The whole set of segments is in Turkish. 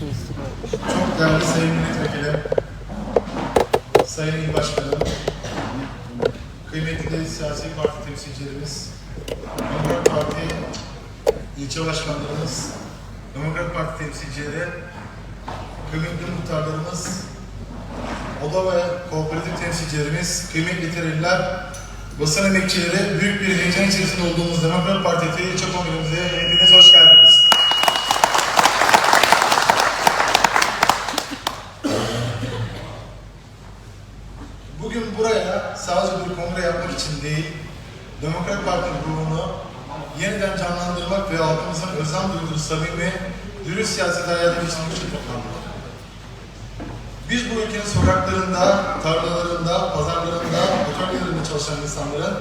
Çok değerli Sayın Milletvekilim, Sayın Başkanım, kıymetli siyasi parti temsilcilerimiz, Demokrat Parti ilçe başkanlarımız, Demokrat Parti temsilcileri, kıymetli muhtarlarımız, oda ve kooperatif temsilcilerimiz, kıymetli terörler, basın emekçileri, büyük bir heyecan içerisinde olduğumuz Demokrat Parti ilçe kongremize Bugün buraya sadece bir kongre yapmak için değil, Demokrat Parti ruhunu yeniden canlandırmak ve halkımızın özlem duyduğu samimi, dürüst siyasete hayata geçirmek için toplandık. Biz bu ülkenin sokaklarında, tarlalarında, pazarlarında, atölyelerinde çalışan insanların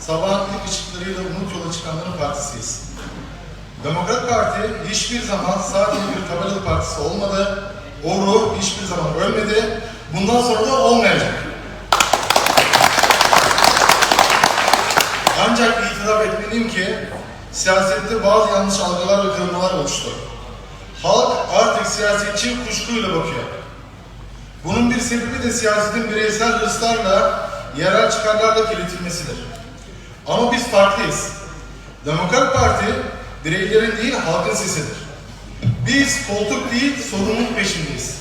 sabahın ilk ışıklarıyla umut yola çıkanların partisiyiz. Demokrat Parti hiçbir zaman sadece bir tabelalı partisi olmadı, o ruh hiçbir zaman ölmedi, bundan sonra da olmayacak. Ancak itiraf etmeliyim ki siyasette bazı yanlış algılar ve kırılmalar oluştu. Halk artık siyasetçi kuşkuyla bakıyor. Bunun bir sebebi de siyasetin bireysel hırslarla, yerel çıkarlarla kirletilmesidir. Ama biz farklıyız. Demokrat Parti bireylerin değil halkın sesidir. Biz koltuk değil sorumluluk peşindeyiz.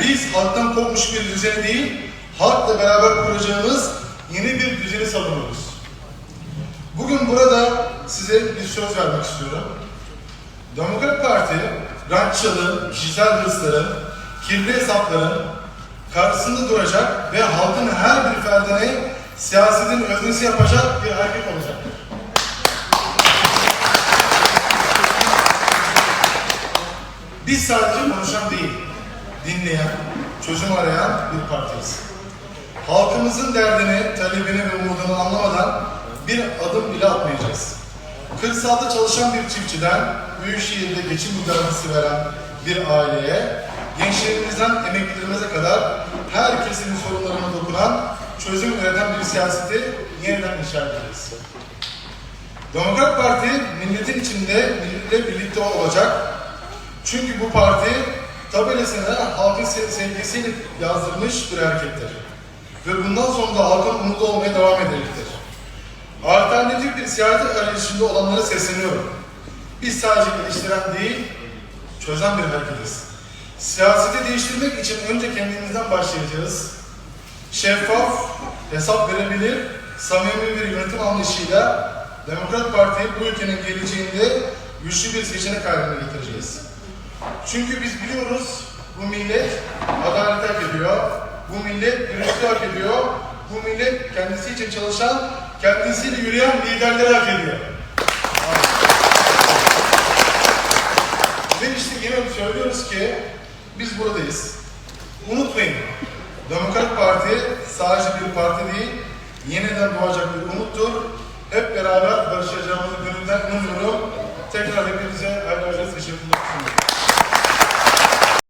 Biz halktan kopmuş bir düzeni değil, halkla beraber kuracağımız yeni bir düzeni savunuyoruz. Bugün burada size bir söz vermek istiyorum. Demokrat Parti, rantçılığın, kişisel hırsların, kirli hesapların karşısında duracak ve halkın her bir ferdine siyasetin öznesi yapacak bir hareket olacaktır. Biz sadece konuşan değil, dinleyen, çözüm arayan bir partiyiz. Halkımızın derdini, talebini ve umudunu anlamadan bir adım bile atmayacağız. Kırsalda çalışan bir çiftçiden, büyük şehirde geçim mücadelesi veren bir aileye, gençlerimizden emeklilerimize kadar her kesimin sorunlarına dokunan, çözüm üreten bir siyaseti yeniden inşa edeceğiz. Demokrat Parti milletin içinde milletle birlikte olacak. Çünkü bu parti tabelasına halkın se- sevgisiyle yazdırmış bir harekettir. Ve bundan sonra da halkın umudu olmaya devam edecektir. Siyaset arayışında olanlara sesleniyorum. Biz sadece geliştiren değil, çözen bir hareketiz. Siyaseti değiştirmek için önce kendimizden başlayacağız. Şeffaf, hesap verebilir, samimi bir yönetim anlayışıyla Demokrat Parti'yi bu ülkenin geleceğinde güçlü bir seçenek haline getireceğiz. Çünkü biz biliyoruz bu millet adalet hak ediyor, bu millet dürüstlüğü hak ediyor, bu millet kendisi için çalışan, kendisiyle yürüyen liderleri hak ediyor. Ve işte yine söylüyoruz ki biz buradayız. Unutmayın, Demokrat Parti sadece bir parti değil, yeniden doğacak bir umuttur. Hep beraber barışacağımızı gönülden inanıyorum. Tekrar hepinize hayırlı olsun. Teşekkürler.